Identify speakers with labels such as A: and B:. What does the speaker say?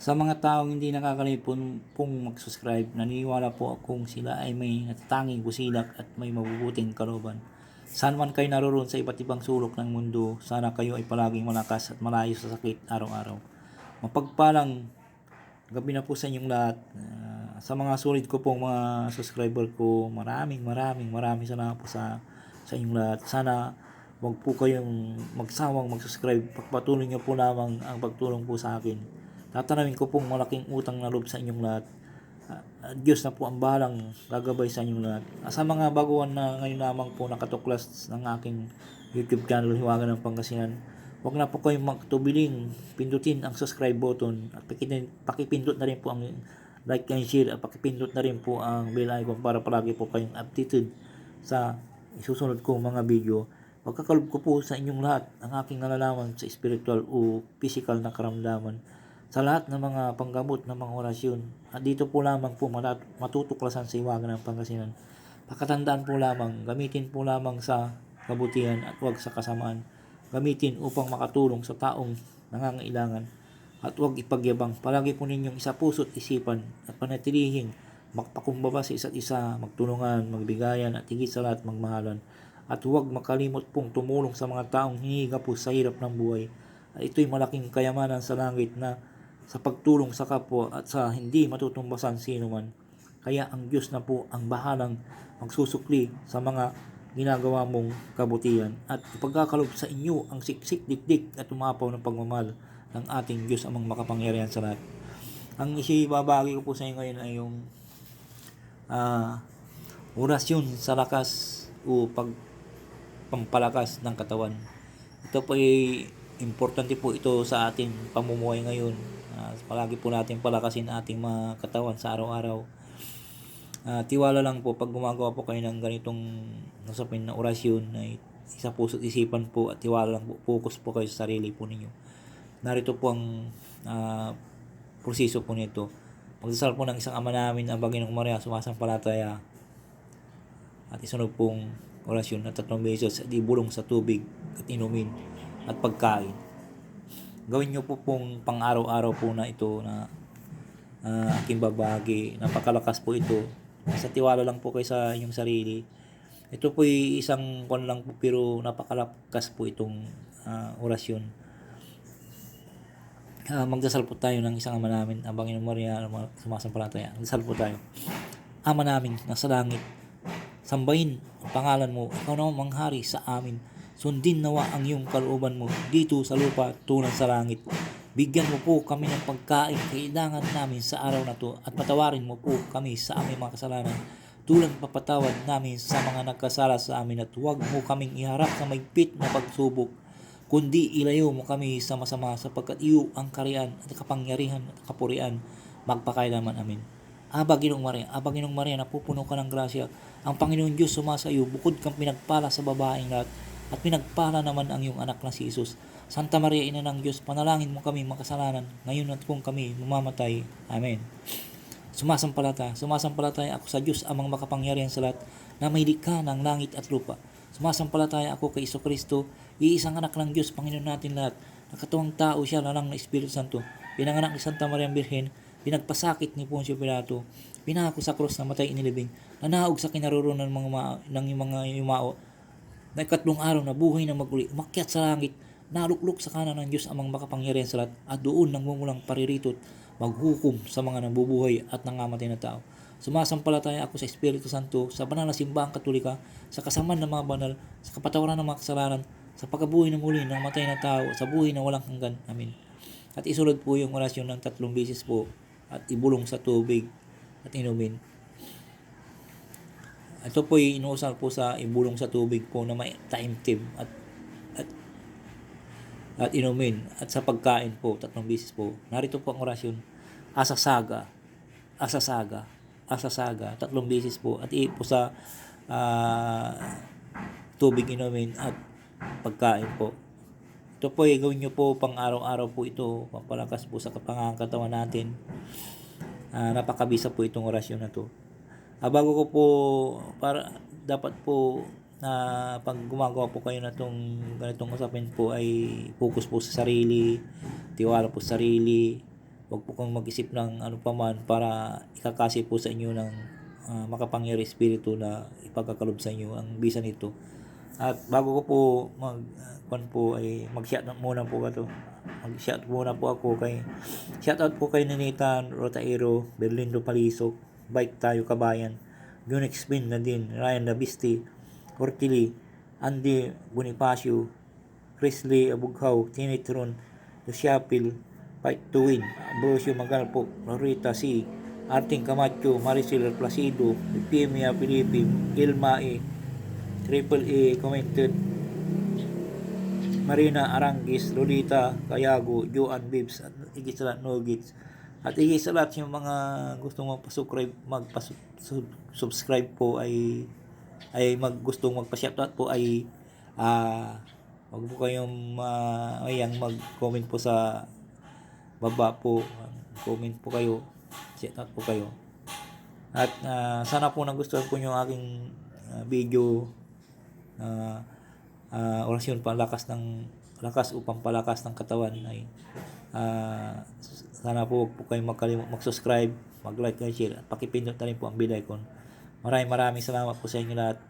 A: Sa mga taong hindi nakakalipon pong mag-subscribe, naniniwala po akong sila ay may natatanging busilak at may mabubuting kalooban. Saan man kayo naroon sa iba't ibang sulok ng mundo, sana kayo ay palaging malakas at malayo sa sakit araw-araw. Mapagpalang gabi na po sa inyong lahat. Ah, sa mga sulit ko pong mga subscriber ko, maraming maraming maraming salamat po sa sa inyong lahat. Sana wag po kayong magsawang mag-subscribe. Pagpatuloy niyo po lamang ang pagtulong po sa akin. Tatanawin ko pong malaking utang na loob sa inyong lahat. Ah, ah, Diyos na po ang bahalang gagabay sa inyong lahat. Ah, Sa mga baguhan na ngayon lamang po nakatuklas ng aking YouTube channel, Hiwaga ng Pangasinan, Huwag na po kayong magtubiling, pindutin ang subscribe button at pakipindot na rin po ang like and share at pakipindot na rin po ang bell icon para palagi po kayong updated sa isusunod kong mga video. Pagkakalob ko po sa inyong lahat ang aking nalalaman sa spiritual o physical na karamdaman sa lahat ng mga panggamot ng mga orasyon. At dito po lamang po matutuklasan sa iwagan ng Pangasinan. Pakatandaan po lamang, gamitin po lamang sa kabutihan at huwag sa kasamaan gamitin upang makatulong sa taong nangangailangan at huwag ipagyabang. Palagi po ninyong isa puso't isipan at panatilihing magpakumbaba sa isa't isa, magtulungan, magbigayan at higit sa lahat magmahalan. At huwag makalimot pong tumulong sa mga taong hinihiga po sa hirap ng buhay. At ito'y malaking kayamanan sa langit na sa pagtulong sa kapwa at sa hindi matutumbasan sino man. Kaya ang Diyos na po ang bahalang magsusukli sa mga ginagawa mong kabutihan at ipagkakalob sa inyo ang siksik dikdik at umapaw ng pagmamahal ng ating Diyos amang makapangyarihan sa lahat. Ang isibabagi ko po sa inyo ngayon ay yung ah, orasyon sa lakas o pag pampalakas ng katawan. Ito po ay importante po ito sa ating pamumuhay ngayon. Ah, palagi po natin palakasin ating mga katawan sa araw-araw. Ah, tiwala lang po pag gumagawa po kayo ng ganitong nasapin na orasyon ay isa at isipan po at tiwala lang po, focus po kayo sa sarili po ninyo. Narito po ang ah, proseso po nito. Magdasal po ng isang ama namin ang Baginong Maria sumasampalataya at isunod pong orasyon na tatlong beses at ibulong sa tubig at inumin at pagkain. Gawin nyo po pong pang-araw-araw po na ito na ah, aking babagi. Napakalakas po ito. Sa tiwala lang po kayo sa inyong sarili. Ito po isang kon lang po pero napakalakas po itong ah, orasyon. Ah, magdasal po tayo ng isang ama namin, ang Panginoon Maria, sumasampalataya. Magdasal po tayo. Ama namin, nasa langit, sambahin ang pangalan mo, ikaw naman manghari sa amin. Sundin nawa ang iyong kalooban mo dito sa lupa tulad sa langit. Bigyan mo po kami ng pagkain kailangan namin sa araw na to at patawarin mo po kami sa aming mga kasalanan tulad papatawad namin sa mga nagkasala sa amin at huwag mo kaming iharap sa maigpit na pagsubok kundi ilayo mo kami sa masama sapagkat iyo ang kariyan at kapangyarihan at kapurian magpakailaman amin. Aba Ginoong Maria, Aba Ginoong Maria, napupuno ka ng grasya. Ang Panginoon Diyos sumasa iyo, bukod kang pinagpala sa babaeng lahat, at pinagpala naman ang iyong anak na si Jesus. Santa Maria, Ina ng Diyos, panalangin mo kami makasalanan, ngayon at kung kami mamamatay. Amen. Sumasampalataya, sumasampalataya ako sa Diyos amang makapangyarihan sa lahat na may likha ng langit at lupa. Sumasampalataya ako kay Iso Kristo, iisang anak ng Diyos, Panginoon natin lahat. Nakatuwang tao siya na lang ng Espiritu Santo. Pinanganak ni Santa Maria Birhen, pinagpasakit ni Poncio Pilato, pinako sa krus na matay inilibing, nanaog sa kinaroroonan ng mga, ng mga yumao, na ikatlong araw na buhay na maguli, umakyat sa langit, naluklok sa kanan ng Diyos amang makapangyarihan sa lahat, at doon nang mumulang pariritot, maghukom sa mga nabubuhay at nangamatay na tao. Sumasampalataya ako sa Espiritu Santo, sa banal na simbahang katolika, sa kasaman ng mga banal, sa kapatawaran ng mga kasalanan, sa pagkabuhay ng muli ng matay na tao, sa buhay na walang hanggan. Amen. At isulod po yung orasyon ng tatlong beses po, at ibulong sa tubig, at inumin. Ito po ay inuusal po sa ibulong sa tubig po na may taimtim at at at inumin at sa pagkain po tatlong beses po. Narito po ang orasyon. Asasaga, asasaga, asasaga tatlong beses po at i po sa ah, tubig inumin at pagkain po. Ito po ay gawin nyo po pang araw-araw po ito, pampalakas po sa kapangangatawan natin. Ah, napakabisa po itong orasyon na to. Ah, bago ko po para dapat po na pag gumagawa po kayo na tong ganitong usapin po ay focus po sa sarili, tiwala po sa sarili, Huwag po kang mag-isip ng ano pa man para ikakasi po sa inyo ng ah, makapangyari espiritu na ipagkakalob sa inyo ang bisa nito. At bago ko po mag uh, po ay mag-shout out muna po ito. Mag-shout muna po ako kay shout out po kay Ninita Rotairo, Berlindo Palisok, Bike Tayo Kabayan, Unix Bin na din, Ryan Labisti, Ortili, Andy Bonifacio, Chris Lee Abughaw, Tinitron, Luciapil, Fight to Win, Ambrosio Magalpo, Lorita C, Arting Camacho, Maricel Placido, Pimia Pilipin, Ilma E, Triple A commented, Marina Arangis, Lolita Kayago, Joan Bibs, at lahat Nugits. At higit sa lahat yung mga gustong magpasubscribe, magpasubscribe po ay ay mag gustong magpa-shoutout po ay ah wag po kayong uh, ayan mag-comment po sa baba po. Comment po kayo shoutout po kayo. At ah, sana po nagustuhan po yung aking ah, video na ah, orasyon palakas ng lakas upang palakas ng katawan. Ay ah, sana po huwag po kayong magkalimut mag-subscribe mag-like and share at pakipindot na rin po ang bell icon. Maraming maraming salamat po sa inyo lahat